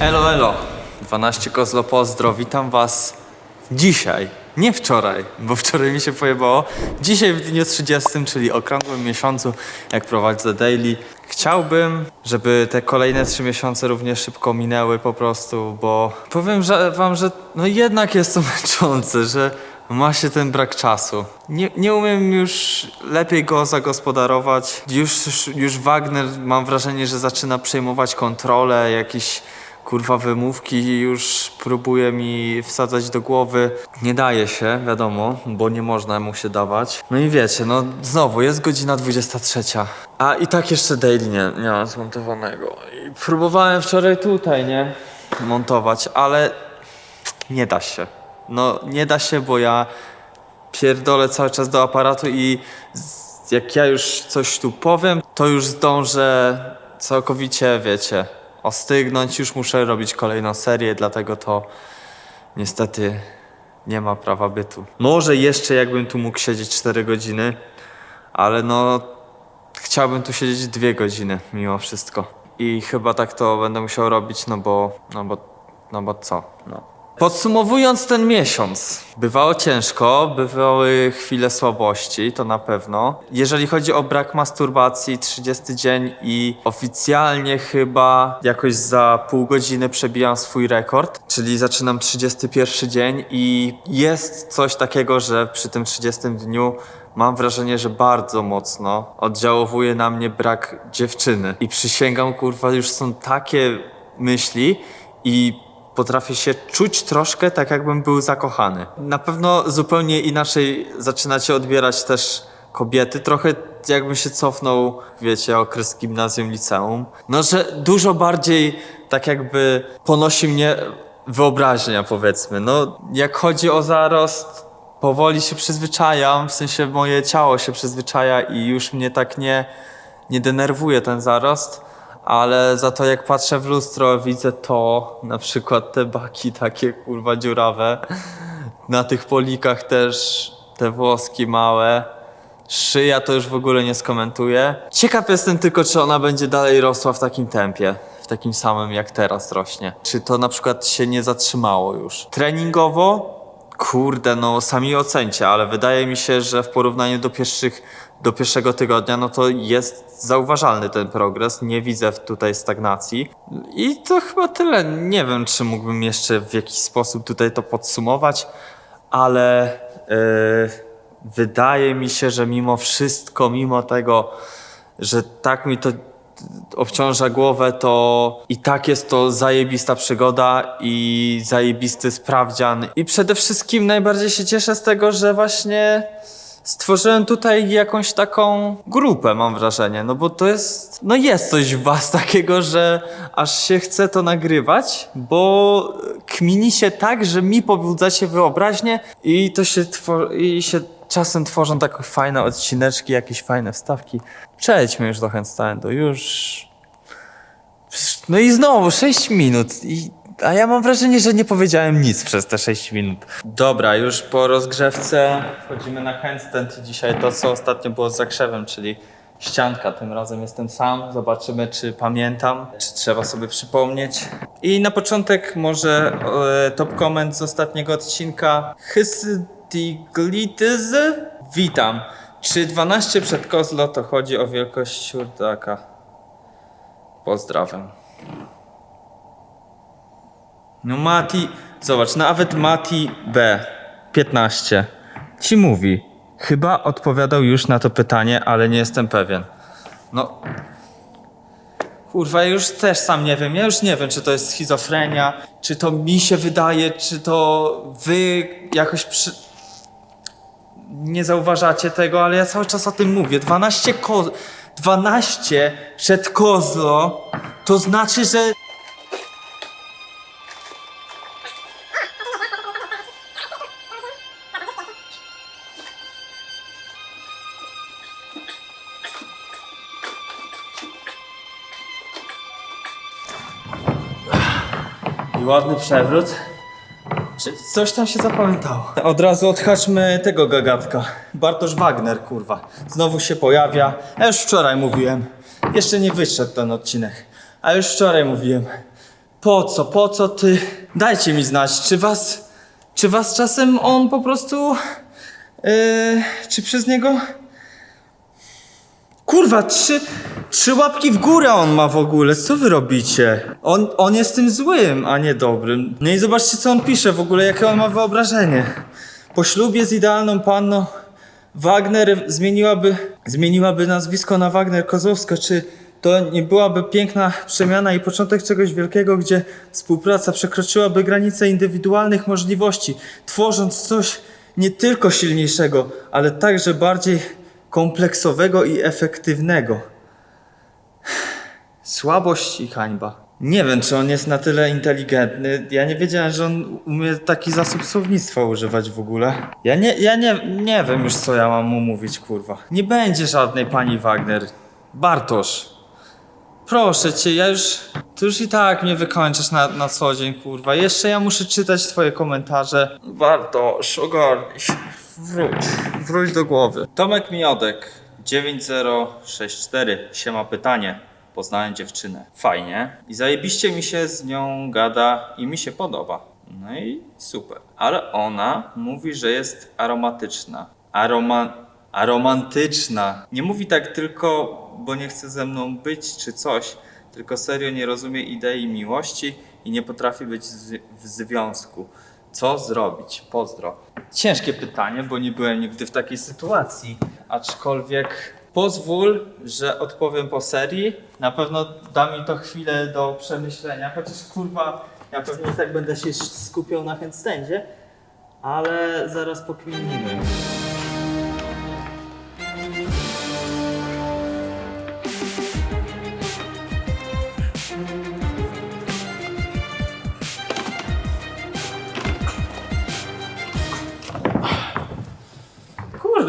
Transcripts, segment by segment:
Elo, elo. 12 Kozlo Pozdro, witam was dzisiaj, nie wczoraj, bo wczoraj mi się pojebało. Dzisiaj w dniu 30, czyli okrągłym miesiącu, jak prowadzę daily. Chciałbym, żeby te kolejne 3 miesiące również szybko minęły po prostu, bo powiem że, wam, że no jednak jest to męczące, że ma się ten brak czasu. Nie, nie umiem już lepiej go zagospodarować. Już, już Wagner mam wrażenie, że zaczyna przejmować kontrolę, jakieś kurwa wymówki już próbuje mi wsadzać do głowy. Nie daje się, wiadomo, bo nie można mu się dawać. No i wiecie, no znowu jest godzina 23. A i tak jeszcze daily nie, nie mam zmontowanego. I próbowałem wczoraj tutaj, nie? Montować, ale nie da się. No nie da się, bo ja pierdolę cały czas do aparatu i jak ja już coś tu powiem, to już zdążę całkowicie, wiecie, ostygnąć. Już muszę robić kolejną serię, dlatego to niestety nie ma prawa bytu. Może jeszcze jakbym tu mógł siedzieć 4 godziny, ale no chciałbym tu siedzieć 2 godziny mimo wszystko. I chyba tak to będę musiał robić, no bo, no bo, no bo co, no. Podsumowując ten miesiąc, bywało ciężko, bywały chwile słabości, to na pewno. Jeżeli chodzi o brak masturbacji, 30 dzień i oficjalnie chyba jakoś za pół godziny przebijam swój rekord, czyli zaczynam 31 dzień i jest coś takiego, że przy tym 30 dniu mam wrażenie, że bardzo mocno oddziałowuje na mnie brak dziewczyny. I przysięgam, kurwa, już są takie myśli i potrafię się czuć troszkę tak, jakbym był zakochany. Na pewno zupełnie inaczej zaczynacie odbierać też kobiety. Trochę jakbym się cofnął, wiecie, okres gimnazjum, liceum. No, że dużo bardziej tak jakby ponosi mnie wyobraźnia, powiedzmy. No, jak chodzi o zarost, powoli się przyzwyczajam, w sensie moje ciało się przyzwyczaja i już mnie tak nie, nie denerwuje ten zarost, ale za to jak patrzę w lustro, widzę to, na przykład te baki takie kurwa dziurawe, na tych polikach też te włoski małe, szyja to już w ogóle nie skomentuję. Ciekaw jestem tylko, czy ona będzie dalej rosła w takim tempie. W takim samym jak teraz rośnie. Czy to na przykład się nie zatrzymało już. Treningowo Kurde, no sami ocencie, ale wydaje mi się, że w porównaniu do pierwszych, do pierwszego tygodnia, no to jest zauważalny ten progres. Nie widzę tutaj stagnacji. I to chyba tyle. Nie wiem, czy mógłbym jeszcze w jakiś sposób tutaj to podsumować, ale yy, wydaje mi się, że mimo wszystko, mimo tego, że tak mi to obciąża głowę, to i tak jest to zajebista przygoda i zajebisty sprawdzian. I przede wszystkim najbardziej się cieszę z tego, że właśnie stworzyłem tutaj jakąś taką grupę, mam wrażenie. No bo to jest, no jest coś w was takiego, że aż się chce to nagrywać, bo kmini się tak, że mi pobudzacie wyobraźnię i to się, i się czasem tworzą takie fajne odcineczki, jakieś fajne wstawki. Przejdźmy już do handstandu, już... No i znowu 6 minut i... A ja mam wrażenie, że nie powiedziałem nic przez te 6 minut. Dobra, już po rozgrzewce wchodzimy na handstand dzisiaj to, co ostatnio było z zakrzewem, czyli ścianka. Tym razem jestem sam. Zobaczymy, czy pamiętam, czy trzeba sobie przypomnieć. I na początek może e, top comment z ostatniego odcinka. Hystiglitys. Witam. Czy 12 przed kozlo to chodzi o wielkość siurdaka? Pozdrawiam. No Mati, zobacz, nawet Mati B, 15, ci mówi. Chyba odpowiadał już na to pytanie, ale nie jestem pewien. No. Kurwa, ja już też sam nie wiem. Ja już nie wiem, czy to jest schizofrenia, czy to mi się wydaje, czy to wy jakoś przy... nie zauważacie tego, ale ja cały czas o tym mówię. 12 ko... 12 przed kozlo to znaczy, że I ładny przewrót. Czy coś tam się zapamiętało? Od razu odhaczmy tego gagatka. Bartosz Wagner, kurwa. Znowu się pojawia. Ja już wczoraj mówiłem. Jeszcze nie wyszedł ten odcinek. A już wczoraj mówiłem. Po co, po co ty? Dajcie mi znać, czy was, czy was czasem on po prostu, yy, czy przez niego... Kurwa, trzy, trzy łapki w górę on ma w ogóle, co wy robicie? On, on jest tym złym, a nie dobrym. No i zobaczcie, co on pisze w ogóle, jakie on ma wyobrażenie. Po ślubie z idealną panną Wagner zmieniłaby, zmieniłaby nazwisko na Wagner Kozłowska. Czy to nie byłaby piękna przemiana i początek czegoś wielkiego, gdzie współpraca przekroczyłaby granice indywidualnych możliwości, tworząc coś nie tylko silniejszego, ale także bardziej kompleksowego i efektywnego. Słabość i hańba. Nie wiem, czy on jest na tyle inteligentny. Ja nie wiedziałem, że on umie taki zasób słownictwa używać w ogóle. Ja nie, ja nie, nie wiem już, co ja mam mu mówić, kurwa. Nie będzie żadnej pani Wagner. Bartosz. Proszę cię, ja już. Ty już i tak mnie wykończysz na, na co dzień, kurwa. Jeszcze ja muszę czytać twoje komentarze. Bartosz, ogarnij się. Wróć. Wróć do głowy. Tomek Miodek, 9064. Siema pytanie. Poznałem dziewczynę. Fajnie. I zajebiście mi się z nią gada i mi się podoba. No i super. Ale ona mówi, że jest aromatyczna. Aroma... Aromantyczna. Nie mówi tak tylko, bo nie chce ze mną być czy coś, tylko serio nie rozumie idei miłości i nie potrafi być w związku. Co zrobić? Pozdro. Ciężkie pytanie, bo nie byłem nigdy w takiej sytuacji. Aczkolwiek pozwól, że odpowiem po serii. Na pewno da mi to chwilę do przemyślenia, chociaż kurwa, ja pewnie tak będę się skupiał na handstandzie, ale zaraz pokminimy.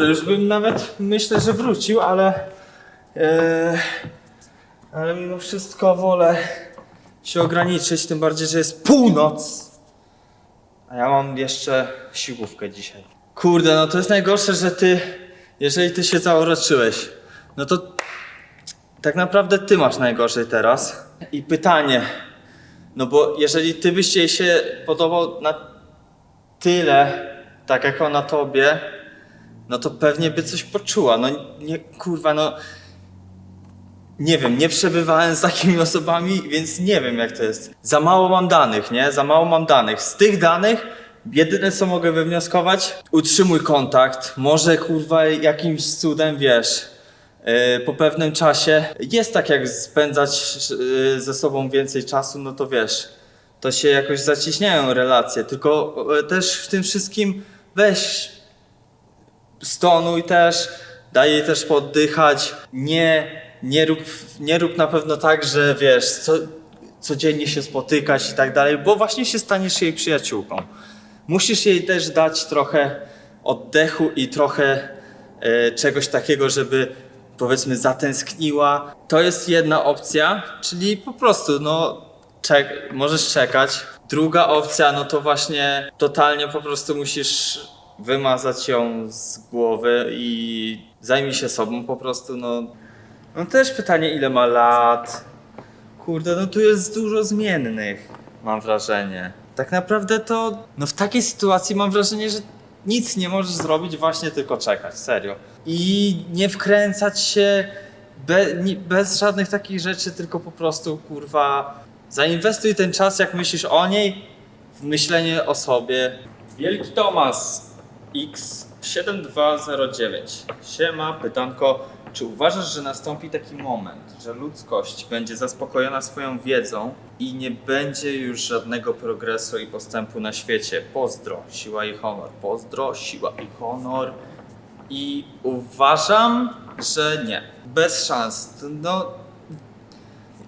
Kurde, już bym nawet myślę, że wrócił, ale. e, ale mimo wszystko wolę się ograniczyć, tym bardziej, że jest północ. A ja mam jeszcze siłówkę dzisiaj. Kurde, no to jest najgorsze, że ty, jeżeli ty się zauroczyłeś, no to tak naprawdę ty masz najgorzej teraz. I pytanie, no bo jeżeli ty byś jej się podobał na tyle, tak jak ona tobie, no to pewnie by coś poczuła. No nie, kurwa, no. Nie wiem, nie przebywałem z takimi osobami, więc nie wiem jak to jest. Za mało mam danych, nie? Za mało mam danych. Z tych danych jedyne co mogę wywnioskować, utrzymuj kontakt. Może kurwa jakimś cudem wiesz. yy, po pewnym czasie jest tak jak spędzać yy, ze sobą więcej czasu, no to wiesz, to się jakoś zacieśniają relacje. Tylko yy, też w tym wszystkim weź stonuj też, daj jej też poddychać. Nie, nie, rób, nie rób na pewno tak, że wiesz, co, codziennie się spotykać i tak dalej, bo właśnie się staniesz jej przyjaciółką. Musisz jej też dać trochę oddechu i trochę e, czegoś takiego, żeby powiedzmy zatęskniła. To jest jedna opcja, czyli po prostu no czek, możesz czekać. Druga opcja, no to właśnie totalnie po prostu musisz wymazać ją z głowy i zajmij się sobą po prostu, no. No też pytanie, ile ma lat. Kurde, no tu jest dużo zmiennych, mam wrażenie. Tak naprawdę to, no w takiej sytuacji mam wrażenie, że nic nie możesz zrobić, właśnie tylko czekać, serio. I nie wkręcać się be, ni, bez żadnych takich rzeczy, tylko po prostu, kurwa, zainwestuj ten czas, jak myślisz o niej, w myślenie o sobie. Wielki Tomas X7209. Siema, pytanko. Czy uważasz, że nastąpi taki moment, że ludzkość będzie zaspokojona swoją wiedzą i nie będzie już żadnego progresu i postępu na świecie? Pozdro, siła i honor. Pozdro, siła i honor. I uważam, że nie. Bez szans. No,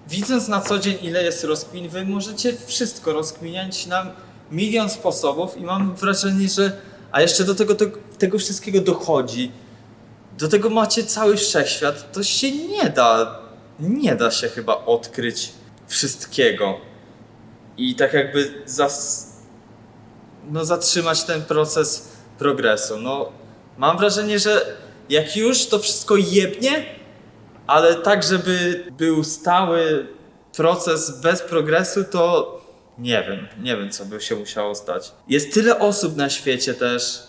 widząc na co dzień ile jest rozkmin, wy możecie wszystko rozkminiać na milion sposobów i mam wrażenie, że a jeszcze do tego, tego, tego wszystkiego dochodzi. Do tego macie cały wszechświat. To się nie da, nie da się chyba odkryć wszystkiego. I tak jakby zas, no, zatrzymać ten proces progresu. No, mam wrażenie, że jak już to wszystko jebnie, ale tak, żeby był stały proces bez progresu, to nie wiem, nie wiem co by się musiało stać. Jest tyle osób na świecie też.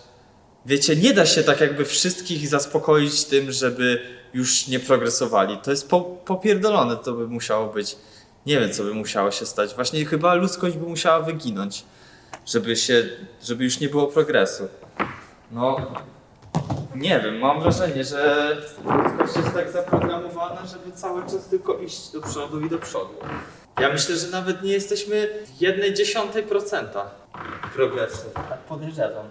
Wiecie, nie da się tak jakby wszystkich zaspokoić tym, żeby już nie progresowali. To jest po, popierdolone, to by musiało być. Nie wiem, co by musiało się stać. Właśnie chyba ludzkość by musiała wyginąć, żeby się, żeby już nie było progresu. No, nie wiem, mam wrażenie, że ludzkość jest tak zaprogramowana, żeby cały czas tylko iść do przodu i do przodu. Ja myślę, że nawet nie jesteśmy w jednej dziesiątej procenta progresu. Tak podejrzewam.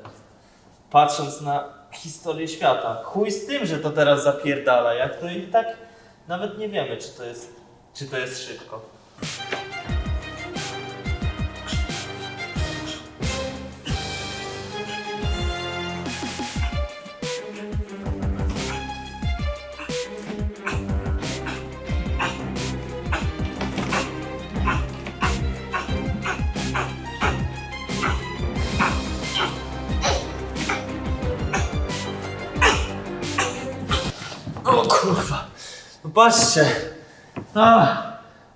Patrząc na historię świata. Chuj z tym, że to teraz zapierdala, jak to i tak nawet nie wiemy, czy to jest, czy to jest szybko. Patrzcie. A,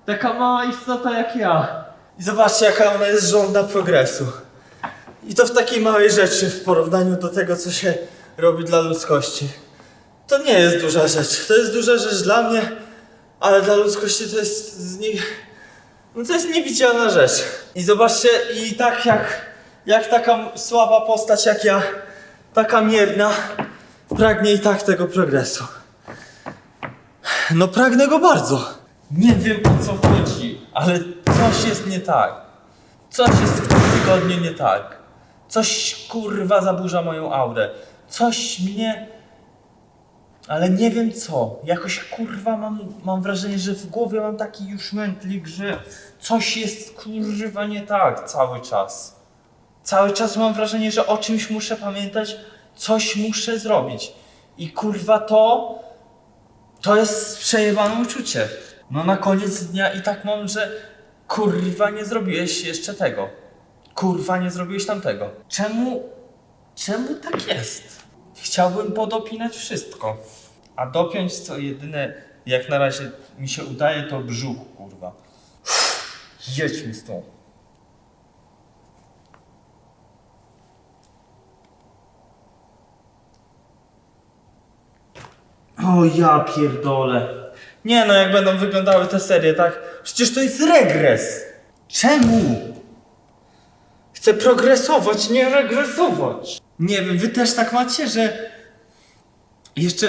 taka mała istota jak ja. I zobaczcie jaka ona jest żądna progresu. I to w takiej małej rzeczy w porównaniu do tego co się robi dla ludzkości. To nie jest duża rzecz. To jest duża rzecz dla mnie, ale dla ludzkości to jest z nich... No to jest niewidzialna rzecz. I zobaczcie, i tak jak, jak taka słaba postać jak ja, taka mierna, pragnie i tak tego progresu. No pragnę go bardzo. Nie wiem o co chodzi, ale coś jest nie tak. Coś jest w tym tygodniu nie tak. Coś kurwa zaburza moją aurę. Coś mnie... Ale nie wiem co. Jakoś kurwa mam, mam wrażenie, że w głowie mam taki już mętlik, że coś jest kurwa nie tak cały czas. Cały czas mam wrażenie, że o czymś muszę pamiętać, coś muszę zrobić. I kurwa to to jest przejebane uczucie. No na koniec dnia i tak mam, że kurwa nie zrobiłeś jeszcze tego. Kurwa nie zrobiłeś tamtego. Czemu, czemu tak jest? Chciałbym podopinać wszystko. A dopiąć co jedyne, jak na razie mi się udaje, to brzuch, kurwa. Jedźmy stąd. O ja pierdolę. Nie no, jak będą wyglądały te serie, tak? Przecież to jest regres. Czemu? Chcę progresować, nie regresować. Nie wiem, wy też tak macie, że jeszcze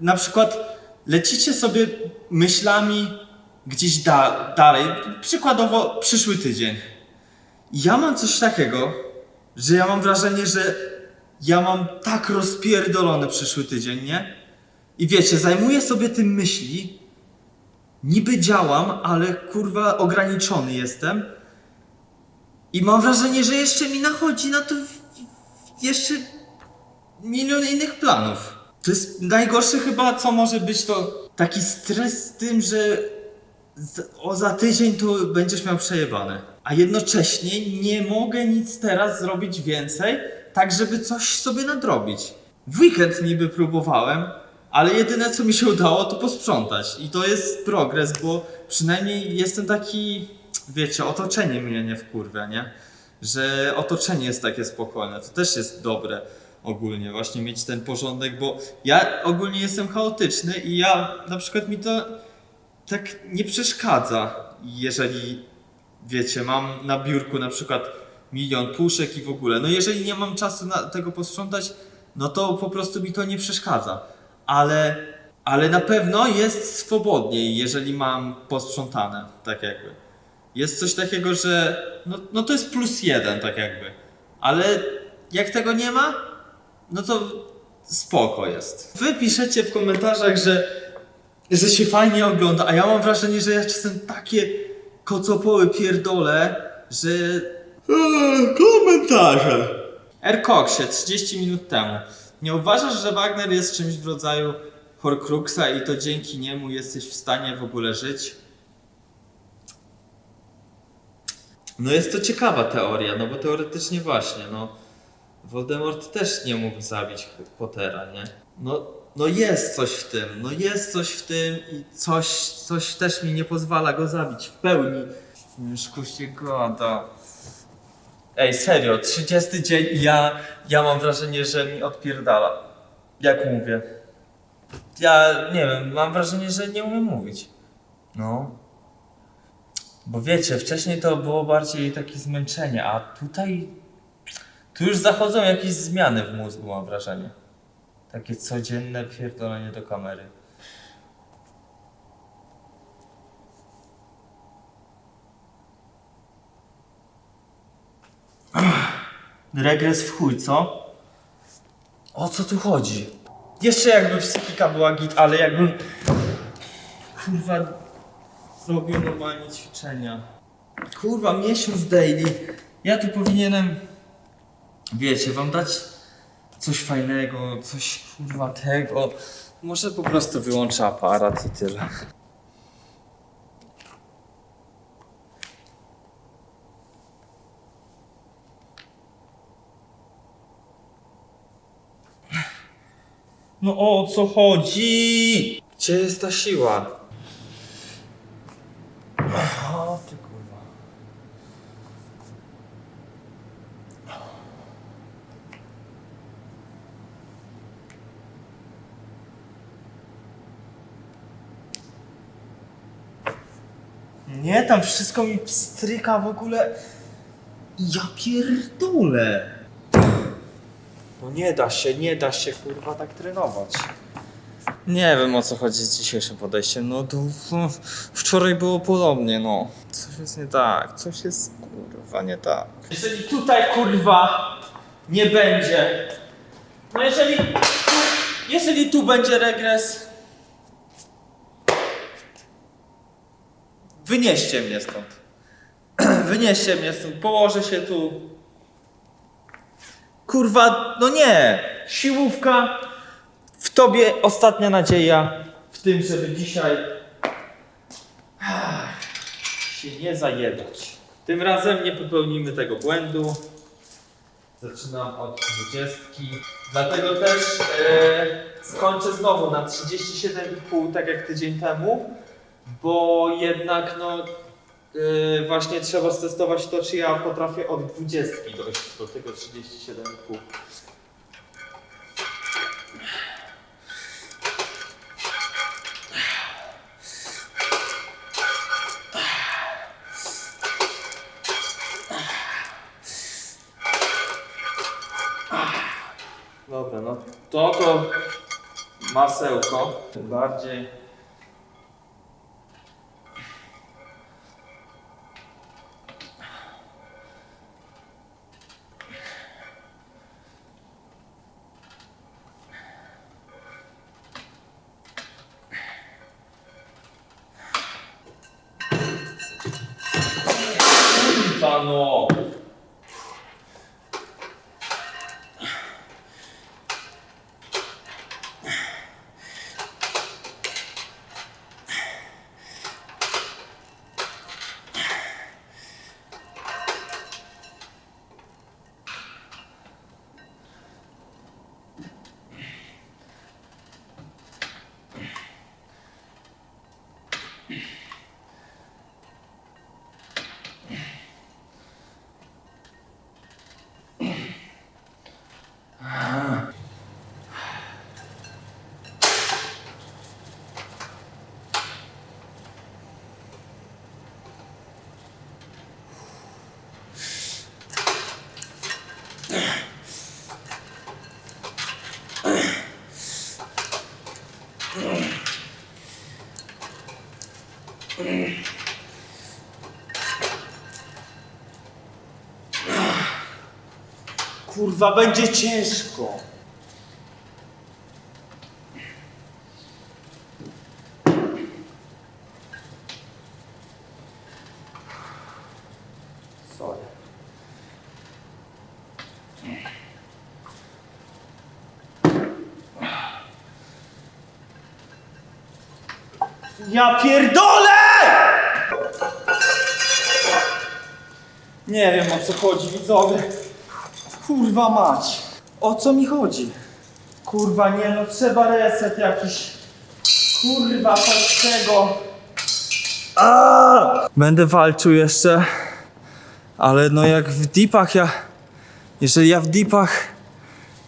na przykład lecicie sobie myślami gdzieś da dalej. Przykładowo przyszły tydzień. Ja mam coś takiego, że ja mam wrażenie, że ja mam tak rozpierdolony przyszły tydzień, nie? I wiecie, zajmuję sobie tym myśli, niby działam, ale kurwa ograniczony jestem. I mam wrażenie, że jeszcze mi nachodzi na to jeszcze milion innych planów. To jest najgorsze chyba, co może być, to taki stres z tym, że z- o za tydzień to będziesz miał przejebane. A jednocześnie nie mogę nic teraz zrobić więcej, tak żeby coś sobie nadrobić. W weekend niby próbowałem, ale jedyne co mi się udało to posprzątać. I to jest progres, bo przynajmniej jestem taki, wiecie, otoczenie mnie nie wkurwia, nie? Że otoczenie jest takie spokojne. To też jest dobre ogólnie, właśnie mieć ten porządek, bo ja ogólnie jestem chaotyczny i ja na przykład mi to tak nie przeszkadza, jeżeli wiecie, mam na biurku na przykład milion puszek i w ogóle. No jeżeli nie mam czasu na tego posprzątać, no to po prostu mi to nie przeszkadza. Ale, ale na pewno jest swobodniej, jeżeli mam posprzątane, tak jakby. Jest coś takiego, że no, no to jest plus jeden, tak jakby. Ale jak tego nie ma, no to spoko jest. Wy piszecie w komentarzach, że że się fajnie ogląda, a ja mam wrażenie, że ja czasem takie kocopoły pierdolę, że... Eee, komentarze! Erkoksie, 30 minut temu. Nie uważasz, że Wagner jest czymś w rodzaju Horcruxa i to dzięki niemu jesteś w stanie w ogóle żyć? No jest to ciekawa teoria, no bo teoretycznie właśnie, no Voldemort też nie mógł zabić Pottera, nie? No, no jest coś w tym, no jest coś w tym i coś, coś też mi nie pozwala go zabić w pełni. Już się gada. Ej, serio, 30 dzień i ja, ja mam wrażenie, że mi odpierdala. Jak mówię? Ja nie wiem, mam wrażenie, że nie umiem mówić. No. Bo wiecie, wcześniej to było bardziej takie zmęczenie, a tutaj. Tu już zachodzą jakieś zmiany w mózgu, mam wrażenie. Takie codzienne pierdolenie do kamery. Regres w chuj, co? O co tu chodzi? Jeszcze jakby psychika była git, ale jakbym... Kurwa... Robił normalnie ćwiczenia. Kurwa, miesiąc daily. Ja tu powinienem... Wiecie, wam dać coś fajnego, coś kurwa tego. Może po prostu wyłączę aparat i tyle. No o co chodzi? Gdzie jest ta siła? O ty kurwa. Nie, tam wszystko mi pstryka w ogóle. Ja pierdolę. No nie da się, nie da się kurwa tak trenować. Nie wiem o co chodzi z dzisiejszym podejściem. No to no, wczoraj było podobnie, no. Coś jest nie tak, coś jest kurwa nie tak. Jeżeli tutaj kurwa nie będzie. No jeżeli. Jeżeli tu będzie regres. Wynieście mnie stąd. Wynieście mnie stąd, położę się tu. Kurwa, no nie! Siłówka. W tobie ostatnia nadzieja. W tym, żeby dzisiaj ah, się nie zajebać. Tym razem nie popełnimy tego błędu. Zaczynam od 20. Dlatego też e, skończę znowu na 37,5, tak jak tydzień temu, bo jednak no e, właśnie trzeba stestować to, czy ja potrafię od 20 dojść do tego 37,5. Dobra, no to to masełko, bardziej. Kurwa no! Kurwa, będzie ciężko. Ja pierdolę! Nie wiem o co chodzi, widzowie. Kurwa mać. O co mi chodzi? Kurwa nie no, trzeba reset jakiś. Kurwa, coś tego. Będę walczył jeszcze, ale no jak w deepach ja... Jeżeli ja w deepach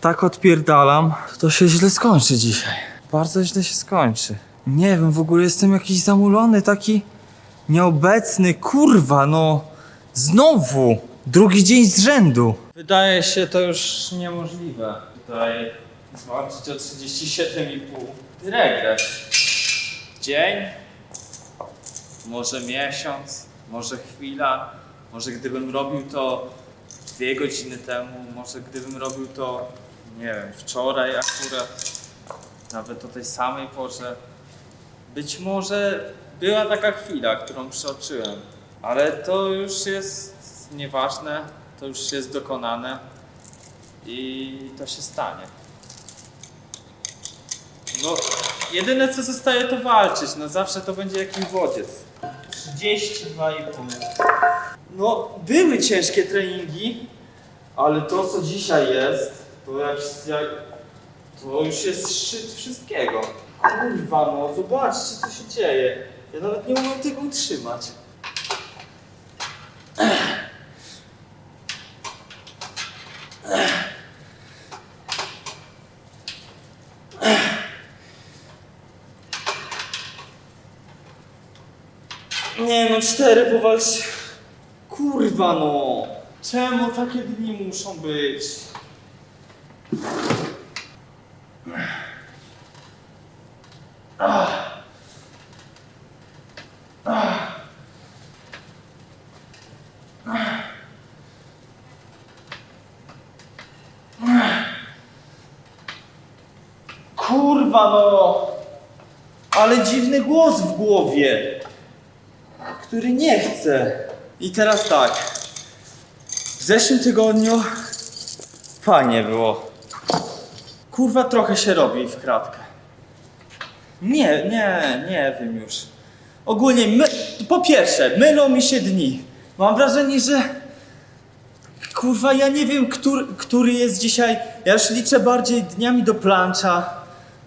tak odpierdalam, to się źle skończy dzisiaj. Bardzo źle się skończy. Nie wiem, w ogóle jestem jakiś zamulony, taki nieobecny. Kurwa, no znowu drugi dzień z rzędu. Wydaje się to już niemożliwe. Tutaj zwalczyć o 37,5. Regres. Dzień, może miesiąc, może chwila, może gdybym robił to dwie godziny temu, może gdybym robił to, nie wiem, wczoraj akurat, nawet o tej samej porze. Być może była taka chwila, którą przeoczyłem, ale to już jest nieważne, to już jest dokonane i to się stanie. No, jedyne co zostaje to walczyć, no zawsze to będzie jakiś wodziec. 32,5. No, były ciężkie treningi, ale to co dzisiaj jest, to jak, jak to już jest szczyt wszystkiego. Kurwa no, zobaczcie co się dzieje. Ja nawet nie umiem tego utrzymać. Nie no, cztery powalcz. Kurwa no! Czemu takie dni muszą być? Kurwa no! Ale dziwny głos w głowie który nie chce. I teraz tak. W zeszłym tygodniu fajnie było. Kurwa trochę się robi w kratkę. Nie, nie, nie wiem już. Ogólnie, my, po pierwsze, mylą mi się dni. Mam wrażenie, że kurwa ja nie wiem, który, który jest dzisiaj. Ja już liczę bardziej dniami do plancza.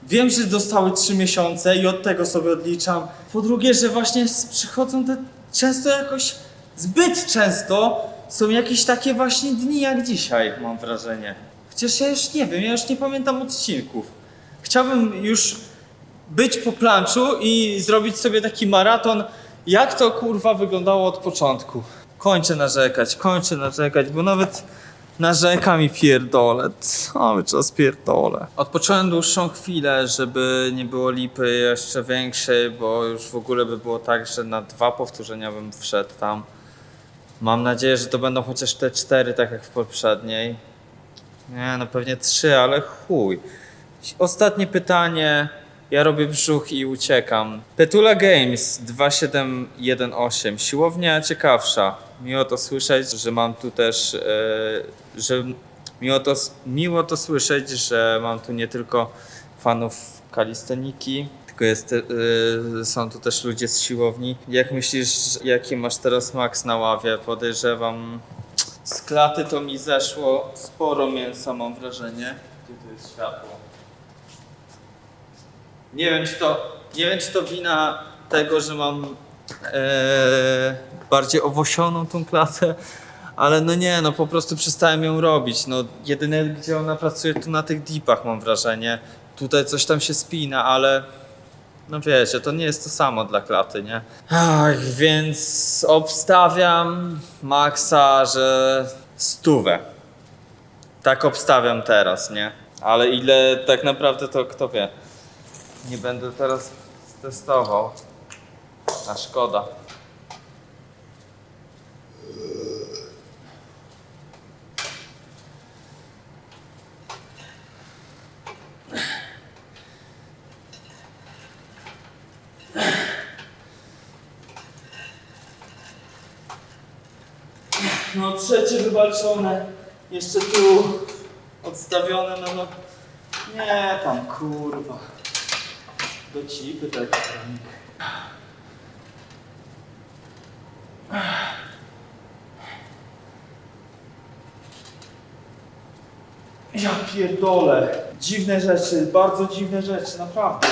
Wiem, że zostały trzy miesiące i od tego sobie odliczam. Po drugie, że właśnie przychodzą te często jakoś zbyt często są jakieś takie właśnie dni jak dzisiaj, mam wrażenie. Chociaż ja już nie wiem, ja już nie pamiętam odcinków. Chciałbym już być po planczu i zrobić sobie taki maraton, jak to kurwa wyglądało od początku. Kończę narzekać, kończę narzekać, bo nawet narzekam i pierdolę. Cały czas pierdolę. Odpocząłem dłuższą chwilę, żeby nie było lipy jeszcze większej, bo już w ogóle by było tak, że na dwa powtórzenia bym wszedł tam. Mam nadzieję, że to będą chociaż te cztery, tak jak w poprzedniej. Nie, no pewnie trzy, ale chuj. Ostatnie pytanie. Ja robię brzuch i uciekam. Petula Games 2718. Siłownia ciekawsza. Miło to słyszeć, że mam tu też, e, że miło to, miło to słyszeć, że mam tu nie tylko fanów kalisteniki, tylko jest, e, są tu też ludzie z siłowni. Jak myślisz, jaki masz teraz maks na ławie? Podejrzewam, z klaty to mi zeszło sporo mięsa, mam wrażenie. Gdzie tu jest światło? Nie wiem, czy to, nie wiem, czy to wina tego, że mam e, bardziej owosioną tą klatę, ale no nie, no po prostu przestałem ją robić. No jedyne, gdzie ona pracuje, tu na tych deepach mam wrażenie. Tutaj coś tam się spina, ale no wiecie, to nie jest to samo dla klaty, nie? Ach, więc obstawiam Maxa, że stówę. Tak obstawiam teraz, nie? Ale ile tak naprawdę to kto wie. Nie będę teraz testował. A szkoda. No trzecie wywalczone. Jeszcze tu odstawione, no no. Nie tam kurwa. Do cipy tak. Ja pierdolę. Dziwne rzeczy, bardzo dziwne rzeczy, naprawdę.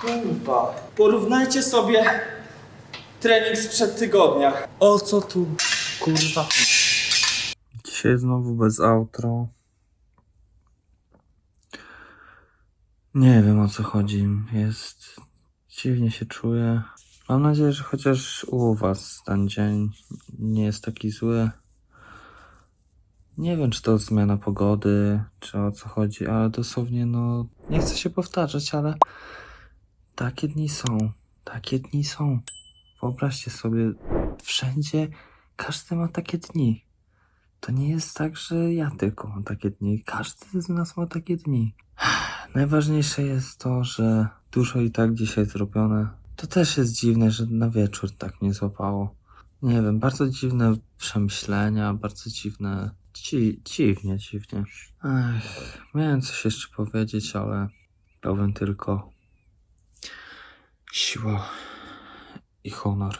Kurwa. Porównajcie sobie trening sprzed tygodnia. O co tu kurwa? Dzisiaj znowu bez outro. Nie wiem o co chodzi. Jest. Dziwnie się czuję. Mam nadzieję, że chociaż u Was ten dzień nie jest taki zły. Nie wiem, czy to zmiana pogody, czy o co chodzi, ale dosłownie, no. Nie chcę się powtarzać, ale. Takie dni są. Takie dni są. Wyobraźcie sobie, wszędzie każdy ma takie dni. To nie jest tak, że ja tylko mam takie dni. Każdy z nas ma takie dni. Najważniejsze jest to, że dużo i tak dzisiaj zrobione. To też jest dziwne, że na wieczór tak mnie złapało. Nie wiem, bardzo dziwne przemyślenia, bardzo dziwne. Dzi dziwnie, dziwnie. Ech, miałem coś jeszcze powiedzieć, ale powiem tylko siła i honor.